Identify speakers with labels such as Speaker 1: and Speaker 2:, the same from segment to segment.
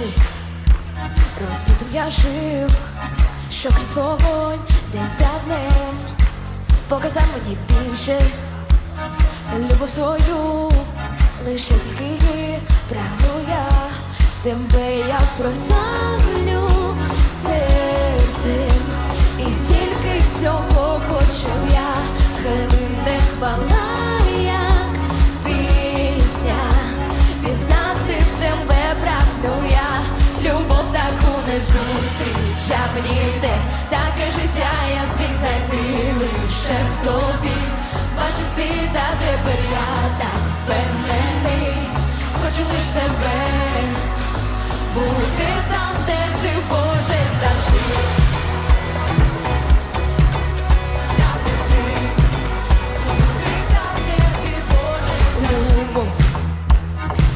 Speaker 1: колись розпітом я жив, що крізь вогонь день за днем показав мені більше. Любов свою, лише тільки її прагну я. Тебе я просила. не зустріч, я б ніде таке життя, я зміг знайти лише в тобі. Бачу світа а тепер я так впевнений Хочу лиш тебе бути там, де ти Боже завжди. Любов,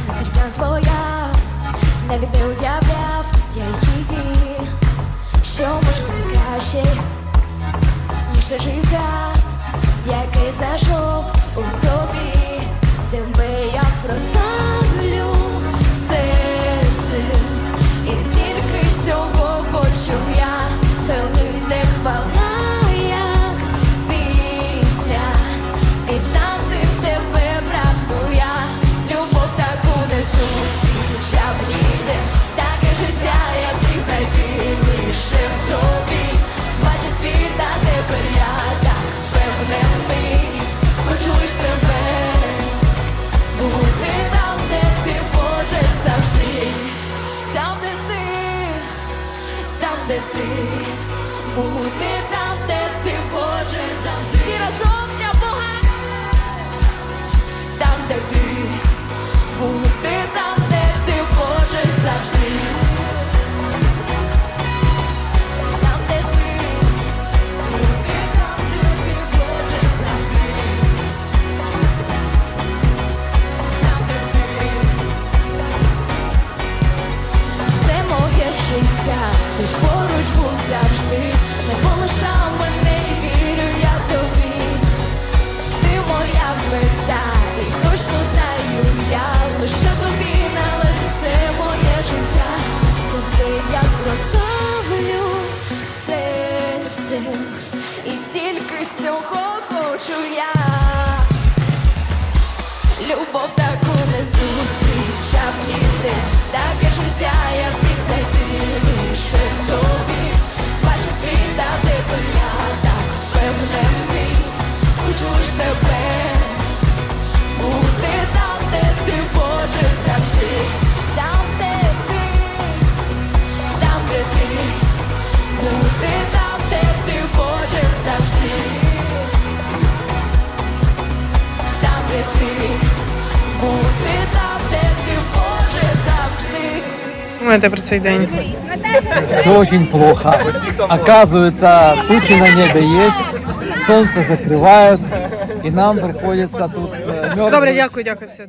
Speaker 1: зрібна твоя, навіть не уявляю Seja isso. де ти бути. хочу я любов.
Speaker 2: Думаєте про цей день?
Speaker 3: Все очень плохо. Оказывается, тучи на небе есть, солнце закрывают, и нам приходится тут э, мерзнуть.
Speaker 2: Добре, дякую, дякую все.